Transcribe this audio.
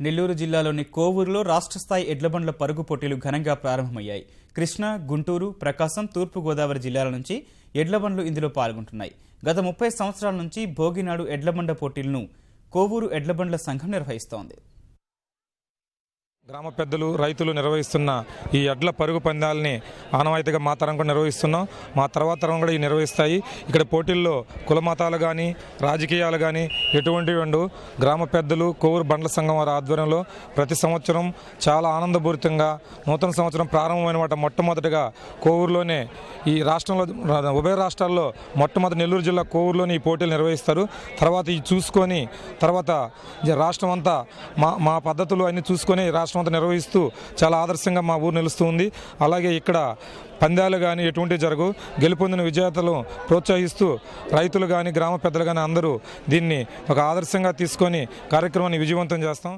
నెల్లూరు జిల్లాలోని కోవూరులో రాష్ట్ర స్థాయి ఎడ్లబండ్ల పరుగు పోటీలు ఘనంగా ప్రారంభమయ్యాయి. కృష్ణ గుంటూరు ప్రకాశం తూర్పుగోదావరి జిల్లాల నుంచి ఎడ్లబండ్లు ఇందులో పాల్గొంటున్నాయి. గత ముప్పై సంవత్సరాల నుంచి భోగినాడు ఎడ్లబండ పోటీలను కోవూరు ఎడ్లబండ్ల సంఘం నిర్వహిస్తోంది. గ్రామ పెద్దలు రైతులు నిర్వహిస్తున్న ఈ ఎడ్ల పరుగు పందాలని ఆనవాయితీగా మా తరం కూడా నిర్వహిస్తున్నాం. మా తర్వాత తరం కూడా ఈ నిర్వహిస్తాయి. ఇక్కడ పోటీల్లో కులమతాలు కానీ రాజకీయాలు కానీ ఎటువంటివి ఉండవు గ్రామ పెద్దలు కోవూరు బండ్ల సంఘం వారి ఆధ్వర్యంలో ప్రతి సంవత్సరం చాలా ఆనందపూరితంగా నూతన సంవత్సరం ప్రారంభమైన వాటి మొట్టమొదటిగా కోవూరులోనే ఈ రాష్ట్రంలో ఉభయ రాష్ట్రాల్లో మొట్టమొదటి నెల్లూరు జిల్లా కోవూరులోని ఈ పోటీలు నిర్వహిస్తారు. తర్వాత ఇది చూసుకొని తర్వాత రాష్ట్రం అంతా మా మా పద్ధతులు అన్ని చూసుకొని రాష్ట్రం అంతా నిర్వహిస్తూ చాలా ఆదర్శంగా మా ఊరు నిలుస్తూ ఉంది. అలాగే ఇక్కడ పందాలు కానీ ఎటువంటి జరగవు గెలుపొందిన విజేతలు ప్రోత్సహిస్తూ రైతులు కానీ గ్రామ పెద్దలు కానీ అందరూ దీన్ని ఒక ఆదర్శంగా తీసుకొని కార్యక్రమాన్ని విజయవంతం చేస్తాం.